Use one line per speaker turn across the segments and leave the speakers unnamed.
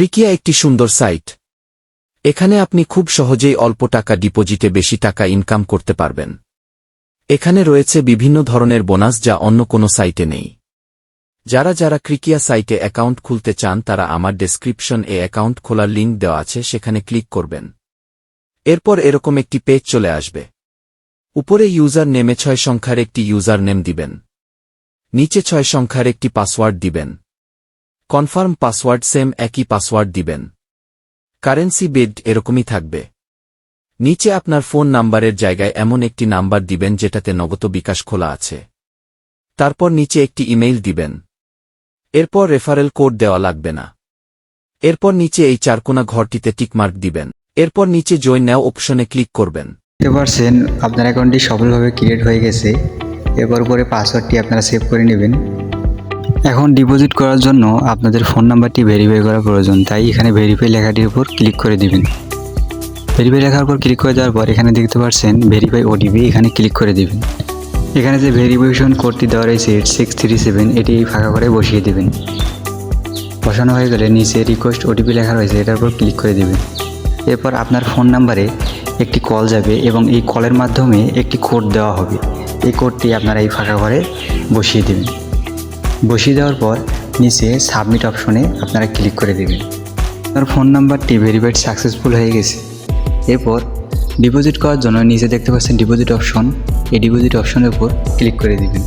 ক্রিকিয়া একটি সুন্দর সাইট। এখানে আপনি খুব সহজেই অল্প টাকা ডিপোজিটে বেশি টাকা ইনকাম করতে পারবেন। এখানে রয়েছে বিভিন্ন ধরনের বোনাস যা অন্য কোনো সাইটে নেই। যারা যারা ক্রিকিয়া সাইটে অ্যাকাউন্ট খুলতে চান, তারা আমার ডেসক্রিপশন এ অ্যাকাউন্ট খোলার লিঙ্ক দেওয়া আছে, সেখানে ক্লিক করবেন। এরপর এরকম একটি পেজ চলে আসবে। উপরে ইউজার নেমে ছয় সংখ্যার একটি ইউজার নেম দিবেন। নিচে ছয় সংখ্যার একটি পাসওয়ার্ড দিবেন। কনফার্ম পাসওয়ার্ড সেম একই পাসওয়ার্ড দিবেন। কারেন্সি বেড এরকমই থাকবে। নিচে আপনার ফোন নাম্বারের জায়গায় এমন একটি নাম্বার দিবেন যেটাতে নগদ বিকাশ খোলা আছে। তারপর নিচে একটি ইমেইল দিবেন। এরপর রেফারেল কোড দেওয়া লাগবে না। এরপর নিচে এই চারকোনা ঘরটিতে টিকমার্ক দিবেন। এরপর নিচে জয়েন নাও অপশনে ক্লিক করবেন।
পারছেন আপনার অ্যাকাউন্টটি সফলভাবে ক্রিয়েট হয়ে গেছে। এরপর উপরে পাসওয়ার্ডটি আপনারা সেভ করে নেবেন। এখন ডিপোজিট করার জন্য আপনাদের ফোন নাম্বারটি ভেরিফাই করা প্রয়োজন, তাই এখানে ভেরিফাই লেখাটির উপর ক্লিক করে দিবেন। ভেরিফাই লেখার উপর ক্লিক করে দেওয়ার পর এখানে দেখতে পাচ্ছেন ভেরিফাই ওটিপি এখানে ক্লিক করে দিবেন। এখানে যে ভেরিফিকেশন কোডটি দেওয়া রয়েছে এইট সিক্স থ্রি সেভেন এটি ফাঁকা করে বসিয়ে দেবেন। বসানো হয়ে গেলে নিচে রিকোয়েস্ট ওটিপি লেখা রয়েছে, এটার উপর ক্লিক করে দেবেন। এরপর আপনার ফোন নাম্বারে একটি কল যাবে এবং এই কলের মাধ্যমে একটি কোড দেওয়া হবে। এই কোডটি আপনারা এই ফাঁকা ঘরে বসিয়ে দেবেন। বসিয়ে দেওয়ার পর নিচে সাবমিট অপশনে আপনারা ক্লিক করে দেবেন। আপনার ফোন নাম্বারটি ভেরিফাইড সাকসেসফুল হয়ে গেছে। এরপর ডিপোজিট করার জন্য নিচে দেখতে পাচ্ছেন ডিপোজিট অপশন এই ডিপোজিট অপশনের উপর ক্লিক করে দিবেন।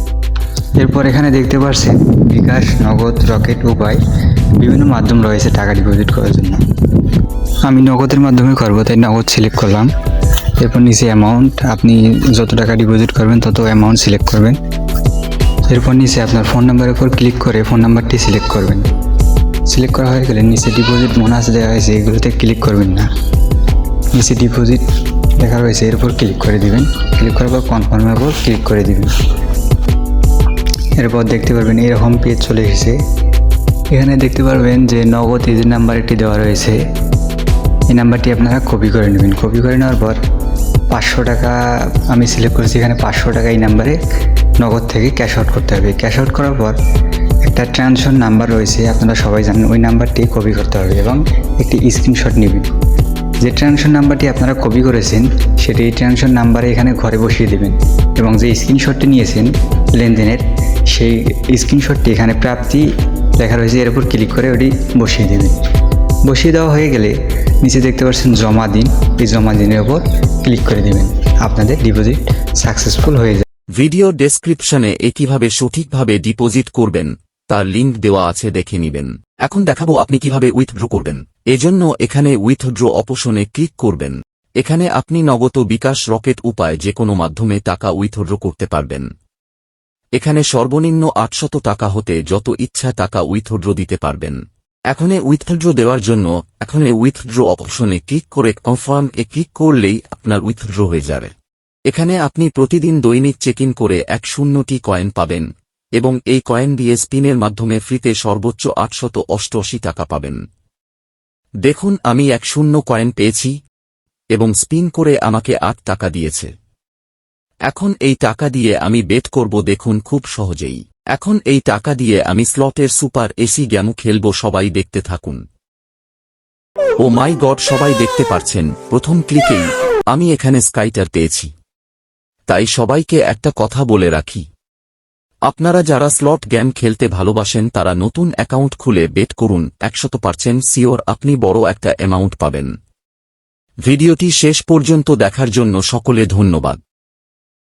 এরপর এখানে দেখতে পাচ্ছেন বিকাশ, নগদ, রকেট, উপায় বিভিন্ন মাধ্যম রয়েছে টাকা ডিপোজিট করার জন্য। আমি নগদের মাধ্যমে করব, তাই নগদ সিলেক্ট করলাম। এরপর নিচে অ্যামাউন্ট আপনি যত টাকা ডিপোজিট করবেন, তত অ্যামাউন্ট সিলেক্ট করবেন। এরপর নিচে আপনার ফোন নাম্বারের উপর ক্লিক করে ফোন নাম্বারটি সিলেক্ট করবেন। সিলেক্ট করা হয়ে গেলে নিচে ডিপোজিট বোনাস দেওয়া হয়েছে, এগুলোতে ক্লিক করবেন না। নিচে ডিপোজিট লেখা রয়েছে, এর উপর ক্লিক করে দিবেন। ক্লিক করার পর কনফার্মের উপর ক্লিক করে দিবেন। এরপর দেখতে পারবেন এরকম পেজ চলে এসেছে। এখানে দেখতে পারবেন যে নগদ এজেন্ট নাম্বার একটি দেওয়া রয়েছে, এই নাম্বারটি আপনারা কপি করে নেবেন। কপি করে নেওয়ার পর পাঁচশো টাকা আমি সিলেক্ট করেছি, এখানে পাঁচশো টাকা এই নাম্বারে নগদ থেকে ক্যাশ আউট করতে হবে। ক্যাশ আউট করার পর একটা ট্রানজেকশন নাম্বার রয়েছে, আপনারা সবাই জানেন, ওই নাম্বারটি কপি করতে হবে এবং একটি স্ক্রিনশট নেবেন। যে ট্রানজেকশন নাম্বারটি আপনারা কপি করেছেন, সেটি এই ট্রানজেকশন নাম্বারে এখানে ঘরে বসিয়ে দেবেন এবং যে স্ক্রিনশটটি নিয়েছেন লেনদেনের, সেই স্ক্রিনশটটি এখানে প্রাপ্তি লেখা রয়েছে, এর উপর ক্লিক করে ওটি বসিয়ে দেবেন। বসিয়ে দেওয়া হয়ে গেলে নিচে দেখতে পাচ্ছেন জমা দিন। এই জমা দিনের উপর ক্লিক করে দেবেন। আপনাদের ডিপোজিট সাকসেসফুল হয়ে যাবে।
ভিডিও ডেসক্রিপশনে এ কীভাবে সঠিকভাবে ডিপোজিট করবেন, তার লিঙ্ক দেওয়া আছে দেখে নিবেন। এখন দেখাবো আপনি কীভাবে উইথড্র করবেন। এজন্য এখানে উইথড্র অপশনে ক্লিক করবেন। এখানে আপনি নগদ বিকাশ রকেট উপায় যে কোনো মাধ্যমে টাকা উইথড্র করতে পারবেন। এখানে সর্বনিম্ন আটশত টাকা হতে যত ইচ্ছা টাকা উইথড্র দিতে পারবেন। এখনে উইথড্র দেওয়ার জন্য এখানে উইথড্র অপশনে ক্লিক করে কনফার্ম এ ক্লিক করলেই আপনার উইথড্র হয়ে যাবে। এখানে আপনি প্রতিদিন দৈনিক চেক ইন করে এক শূন্যটি কয়েন পাবেন, এবং এই কয়েন দিয়ে স্পিনের মাধ্যমে ফ্রিতে সর্বোচ্চ আটশত অষ্টআশি টাকা পাবেন। দেখুন, আমি এক শূন্য কয়েন পেয়েছি, এবং স্পিন করে আমাকে আট টাকা দিয়েছে। এখন এই টাকা দিয়ে আমি বেট করব, দেখুন, খুব সহজেই। এখন এই টাকা দিয়ে আমি স্লটের সুপার এসি গেম খেলব, সবাই দেখতে থাকুন। ও মাই গড, সবাই দেখতে পারছেন। প্রথম ক্লিকেই আমি এখানে স্কাইটার পেয়েছি। তাই সবাইকে একটা কথা বলে রাখি। আপনারা যারা স্লট গেম খেলতে ভালোবাসেন, তারা নতুন অ্যাকাউন্ট খুলে বেট করুন। একশত পার্সেন্ট সিওর আপনি বড় একটা অ্যামাউন্ট পাবেন। ভিডিওটি শেষ পর্যন্ত দেখার জন্য সকলে ধন্যবাদ।